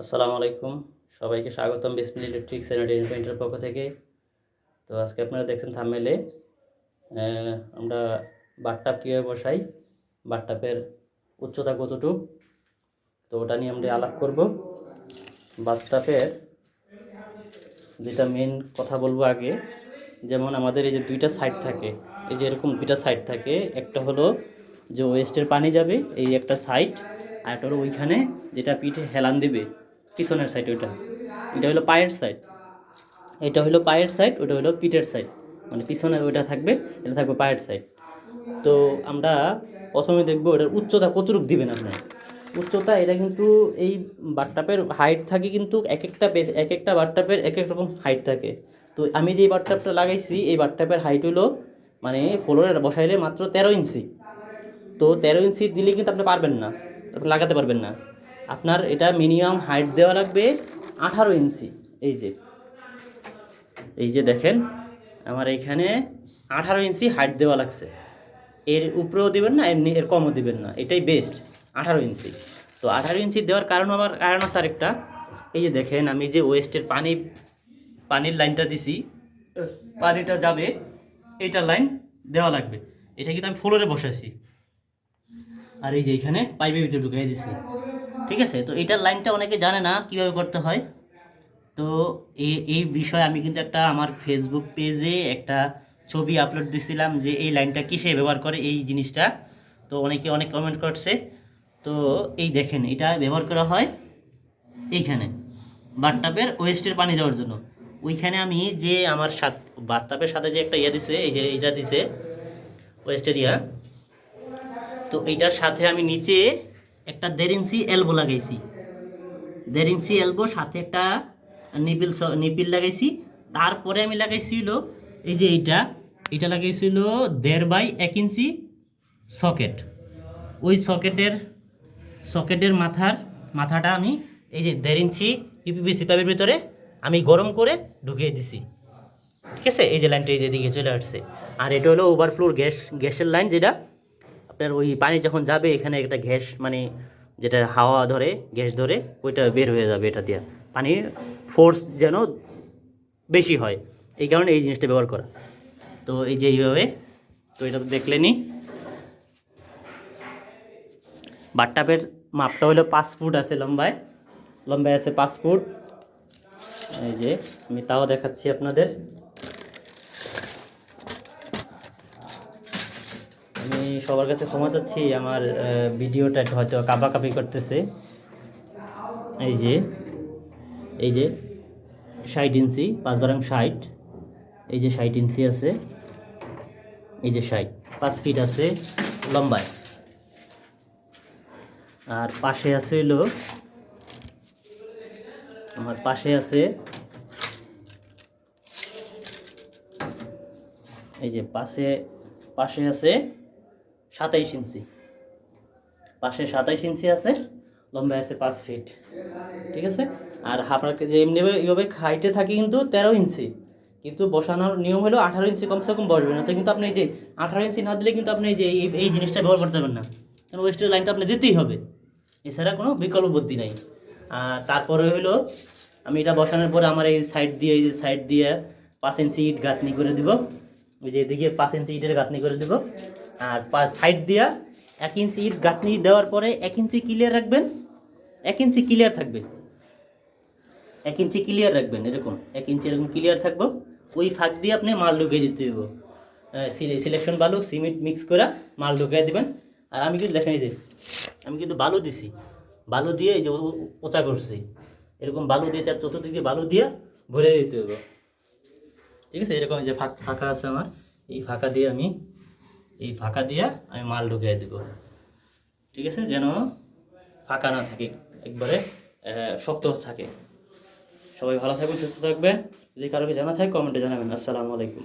আসসালামু আলাইকুম। সবাইকে স্বাগতম বিসমিল ইলেকট্রিক্স অ্যান্ড পক্ষ থেকে। তো আজকে আপনারা দেখছেন থামেলে আমরা বাটটাপ কীভাবে বসাই, বাটটাপের উচ্চতা কতটুক, তো ওটা নিয়ে আমরা আলাপ করব। বাথটাপের যেটা মেন কথা বলব আগে। যেমন আমাদের এই যে দুইটা সাইড থাকে, এই যে এরকম দুইটা সাইড থাকে, একটা হলো যে ওয়েস্টের পানি যাবে, এই একটা সাইড আর একটা হলো ওইখানে যেটা পিঠে হেলান দিবে। পিছনের সাইড ওইটা। এটা হলো পায়ের সাইড এটা হলো পায়ের সাইড ওটা হলো পিঠের সাইড মানে পিছনের ওইটা থাকবে, এটা থাকবে পায়ের সাইড তো আমরা প্রথমে দেখব এটার উচ্চতা কতটুক দিবেন আপনার উচ্চতা, এটা কিন্তু এই বাথটাপের হাইট থাকে কিন্তু এক একটা এক একটা বাথটাপের এক এক রকম হাইট থাকে। তো আমি যে বাথটাপটা লাগাইছি, এই বাথটাপের হাইট হলো মানে ফ্লোরে বসাইলে মাত্র তেরো ইঞ্চি। তো তেরো ইঞ্চি দিলে কিন্তু আপনি পারবেন না, আপনি লাগাতে পারবেন না। আপনার এটা মিনিমাম হাইট দেওয়া লাগবে আঠারো ইঞ্চি। এই যে এই যে দেখেন, আমার এইখানে আঠারো ইঞ্চি হাইট দেওয়া লাগছে। এর উপরেও দেবেন না, এমনি এর কমও দিবেন না। এটাই বেস্ট আঠারো ইঞ্চি। তো আঠারো ইঞ্চি দেওয়ার কারণ আমার কারণ আছে আরেকটা। এই যে দেখেন, আমি যে ওয়েস্টের পানি, পানির লাইনটা দিছি, পানিটা যাবে এইটার লাইন দেওয়া লাগবে। এটা কিন্তু আমি ফ্লোরে বসাইছি। আর এই যে এখানে পাইপের ভিতরে ঢুকিয়ে দিছি। ঠিক আছে? তো এটার লাইনটা অনেকে জানে না কীভাবে করতে হয়। তো এই এই বিষয়ে আমি কিন্তু একটা আমার ফেসবুক পেজে একটা ছবি আপলোড দিছিলাম যে এই লাইনটা কিসে ব্যবহার করে এই জিনিসটা। তো অনেকে অনেক কমেন্ট করছে। তো এই দেখেন, এটা ব্যবহার করা হয় এইখানে বাথটাপের ওয়েস্টের পানি যাওয়ার জন্য। ওইখানে আমি যে আমার সাত বাথটাপের সাথে যে একটা ইয়ে দিছে, এই যে এটা দিছে ওয়েস্টের ইয়া, তো এইটার সাথে আমি নিচে একটা দেড় ইঞ্চি এলবো লাগাইছি। দেড় ইঞ্চি এলবো সাথে একটা নিপিল নিপিল লাগাইছি। তারপরে আমি লাগাইছিল এই যে এইটা এটা লাগাইছিল দেড় বাই এক ইঞ্চি সকেট ওই সকেটের সকেটের মাথার, মাথাটা আমি এই যে দেড় ইঞ্চি ইউপিবিসি পাইপের ভিতরে আমি গরম করে ঢুকিয়ে দিছি। ঠিক আছে? এই যে লাইনটা এই যে দিকে চলে আসছে। আর এটা হলো ওভারফ্লোর গ্যাস গ্যাসের লাইন যেটা আপনার ওই পানি যখন যাবে, এখানে একটা গ্যাস মানে যেটা হাওয়া ধরে, গ্যাস ধরে, ওইটা বের হয়ে যাবে এটা দিয়ে। পানির ফোর্স যেন বেশি হয়। এই কারণে এই জিনিসটা ব্যবহার করা। তো এই যে এইভাবে, তো এটা তো দেখলেনি বাট্টাপের মাপটা হলো পাঁচ ফুট আছে লম্বায়। লম্বায় আছে পাঁচ ফুট। এই যে, আমি তাও দেখাচ্ছি আপনাদের। আমি সবার কাছে ক্ষমা চাচ্ছি, আমার ভিডিওটা হয়তো কাপাকাপি করতেছে। এই যে এই যে, ষাট ইঞ্চি, পাঁচ বারাং ষাট। এই যে ষাট ইঞ্চি আছে, এই যে ষাট, পাঁচ ফিট আছে লম্বায়। আর পাশে আছে হলো আমার পাশে আছে, এই যে পাশে পাশে আছে সাতাইশ ইঞ্চি। পাশে সাতাইশ ইঞ্চি আছে লম্বায় আছে পাঁচ ফিট ঠিক আছে? আর আপনার যে এমনি এইভাবে হাইটে থাকে কিন্তু তেরো ইঞ্চি। কিন্তু বসানোর নিয়ম হলো আঠারো ইঞ্চি কমসে কম বসবে না। তো কিন্তু আপনি এই যে আঠারো ইঞ্চি না দিলে কিন্তু আপনি এই যে এই- জিনিসটা ব্যবহার করতে পারবেন না। কারণ ওয়েস্টের লাইনটা আপনি দিতেই হবে। এছাড়া কোনো বিকল্প বুদ্ধি নাই। আর তারপরে হলো, আমি এটা বসানোর পরে আমার এই সাইড দিয়ে এই যে সাইড দিয়ে পাঁচ ইঞ্চি ইট গাঁথনি করে দিব। ওই যে এদিকে পাঁচ ইঞ্চি ইটের গাঁথনি করে দিব। আর পাঁচ সাইড দিয়া এক ইঞ্চি ইট গাঁথনি দেওয়ার পরে এক ইঞ্চি ক্লিয়ার রাখবেন। এক ইঞ্চি ক্লিয়ার থাকবে। এক ইঞ্চি ক্লিয়ার রাখবেন, এরকম। এক ইঞ্চি এরকম ক্লিয়ার থাকব। ওই ফাঁক দিয়ে আপনি মাল ঢুকিয়ে দিতে হইব। সিলেকশন বালু সিমেন্ট মিক্স করে মাল ঢুকিয়ে দেবেন। আর আমি কিন্তু দেখেন এই আমি কিন্তু বালু দিছি। বালু দিয়ে এই যে ওচা করছি। এরকম বালু দিয়ে চার চতুর্দিক দিয়ে বালু দিয়ে ভরে দিতে হবে ঠিক আছে? এরকম যে ফাঁকা আছে আমার। এই ফাঁকা দিয়ে আমি এই ফাঁকা দিয়ে আমি মাল ঢুকিয়ে দেব। ঠিক আছে? যেন ফাঁকা না থাকে, একবারে শক্ত থাকে। সবাই ভালো থাকবেন, সুস্থ থাকবেন। যদি কারোকে জানা থাকে কমেন্টে জানাবেন। আসসালামু আলাইকুম।